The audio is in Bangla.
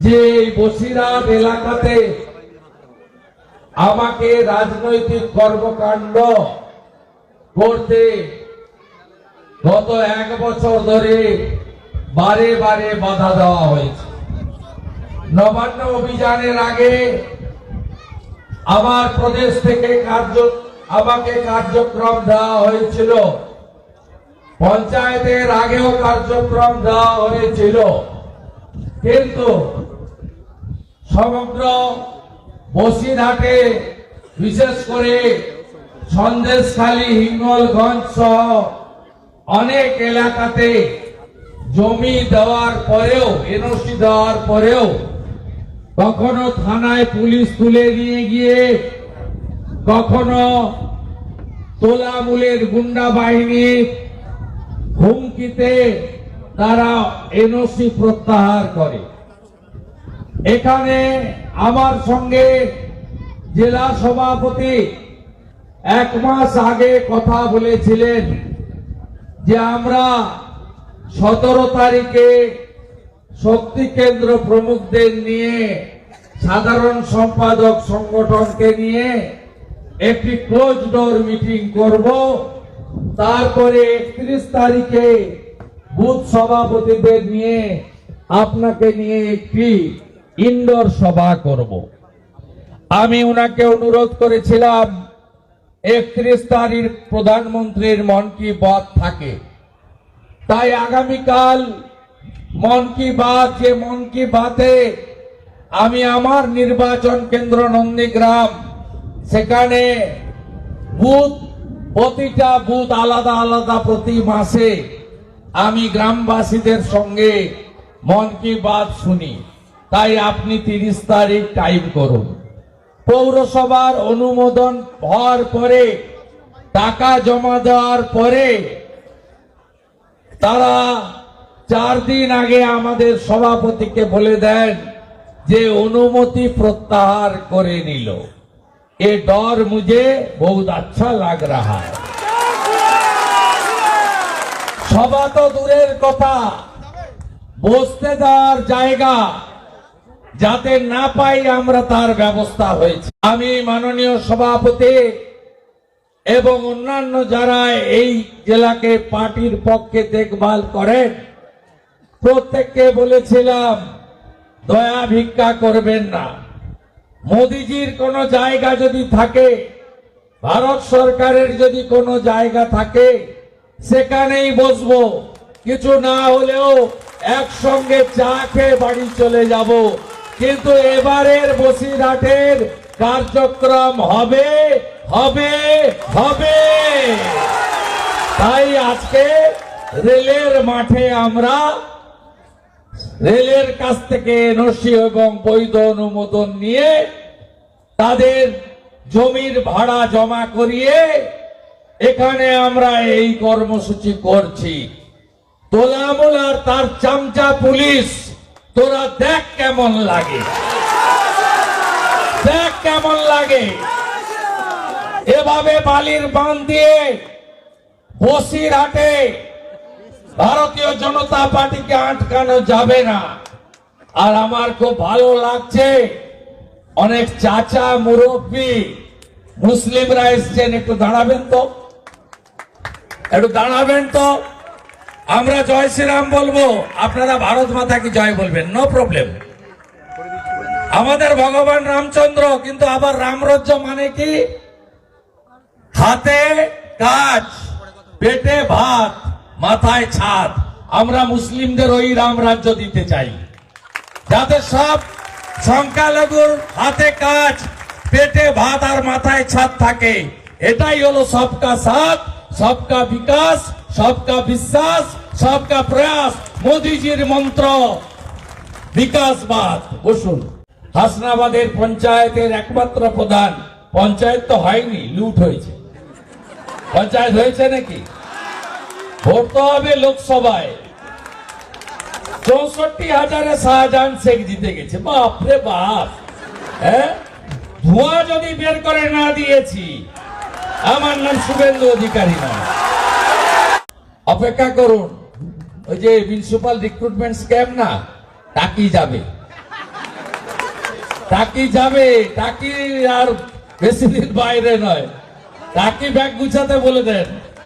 যে এই বসিরহাট এলাকাতে আমাকে রাজনৈতিক কর্মকাণ্ড করতে গত এক বছর ধরে বারে বারে বাধা দেওয়া হয়েছে। নবান্ন অভিযানের আগে আমার প্রদেশ থেকে কার্য, আমাকে কার্যক্রম দেওয়া হয়েছিল। পঞ্চায়েতের আগেও কার্যক্রম দেওয়া হয়েছিল। কিন্তু সমগ্র বসিরহাটে, বিশেষ করে সন্দেশখালী, হিঙ্গলগঞ্জ সহ অনেক এলাকাতে জমি দেওয়ার পরেও, এনওসি দেওয়ার পরেও কখনো থানায় পুলিশ তুলে নিয়ে গিয়ে, কখনো তোলামূলের গুন্ডা বাহিনী হুমকিতে তারা এনওসি প্রত্যাহার করে। এখানে আমার সঙ্গে জেলা সভাপতি এক মাস আগে কথা বলেছিলেন যে আমরা সতেরো তারিখে শক্তি কেন্দ্র প্রমুখদের নিয়ে সাধারণ সম্পাদক সংগঠনকে নিয়ে একটি ক্লোজ ডোর মিটিং করব। তারপরে একত্রিশ তারিখে বুথ সভাপতিদের নিয়ে আপনাকে নিয়ে একটি ইনডোর সভা করব। আমি উনাকে অনুরোধ করেছিলাম, একত্রিশ তারিখ প্রধানমন্ত্রীর মন কি বাত থাকে। তাই আগামীকাল মন কি বাত, যে মন কি বাতে আমি আমার নির্বাচন কেন্দ্র নন্দীগ্রাম, সেখানে বুথ, প্রতিটা বুথ আলাদা আলাদা প্রতি মাসে আমি গ্রামবাসীদের সঙ্গে মন কি বাত শুনি। তাই আপনি তিরিশ তারিখ টাইম করুন। পৌরসভার অনুমোদন হওয়ার পরে, টাকা জমা দেওয়ার পরে, তারা চার দিন আগে আমাদের সভাপতিকে বলে দেন যে অনুমতি প্রত্যাহার করে নিল। এ ডর মুঝে বহুত আচ্ছা লাগ রাহা সভা তো দূরের কথা। বসতে দেওয়ার জায়গা যাতে না পাই আমরা তার ব্যবস্থা হয়েছে। আমি মাননীয় সভাপতি এবং অন্যান্য যারা এই জেলাকে পার্টির পক্ষে দেখভাল করেন, প্রত্যেককে বলেছিলাম, দয়া ভিক্ষা করবেন না। মোদিজির কোনো জায়গা যদি থাকে, ভারত সরকারের যদি কোনো জায়গা থাকে, সেখানেই বসবো। কিছু না হলেও একসঙ্গে চা খেয়ে বাড়ি চলে যাব। কিন্তু এবারের বসিরহাটের কার্যক্রম হবে হবে হবে। তাই আজকে রেলের মাঠে আমরা রেলের কাছ থেকে এনওসি এবং বৈধ অনুমোদন নিয়ে তাদের জমির ভাড়া জমা করিয়ে এখানে আমরা এই কর্মসূচি করছি। তোলামুল আর তার চামচা পুলিশ। তোরা দেখ কেমন লাগে। দেখ কেমন লাগে। এভাবে বালির বাঁধ দিয়ে বসিরহাটে ভারতীয় জনতা পার্টিকে আটকানো যাবে না। আর আমার খুব ভালো লাগছে, অনেক চাচা, মুরব্বী, মুসলিমরা এসছেন, একটু দাঁড়াবেন তো। একটু দাঁড়াবেন তো। আমরা জয় শ্রীরাম বলব। আপনারা ভারত মাতা কি জয় বলবেন নো প্রবলেম আমাদের ভগবান রামচন্দ্র, কিন্তু আবার রামরাজ্য মানে কি? হাতে কাজ, পেটে ভাত, মাথায় ছাদ। আমরা মুসলিমদের ওই রাম রাজ্য দিতে চাই। যাতে সব সংখ্যালঘুর হাতে কাজ, পেটে ভাত আর মাথায় ছাদ থাকে। এটাই হলো সবকা সাথ, সবকা বিকাশ, সবকা বিশ্বাস। সবকা প্রয়াস মোদিজির মন্ত্র। বিকাশবাদ। বসুন। হাসনাবাদের পঞ্চায়েতের একমাত্র প্রধান। পঞ্চায়েত তো হয়নি, লুট হয়েছে। পঞ্চায়েত হয়েছে নাকি? ভোট তো হবে লোকসভায়। চৌষট্টি হাজারে শাহজাহান শেখ জিতে গেছে। বাপ রে বাপ। হ্যাঁ? ধোঁয়া যদি বের করে না দিয়েছি, আমার নাম শুভেন্দু অধিকারী নয়। অপেক্ষা করুন। ওই যে মিউনিসিপাল রিক্রুটমেন্ট স্ক্যাম না, টাকি যাবে। টাকি যাবে, টাকি আর বেশি দিন বাইরে নয়। টাকি ব্যাগ গুছাতে বলে দেন।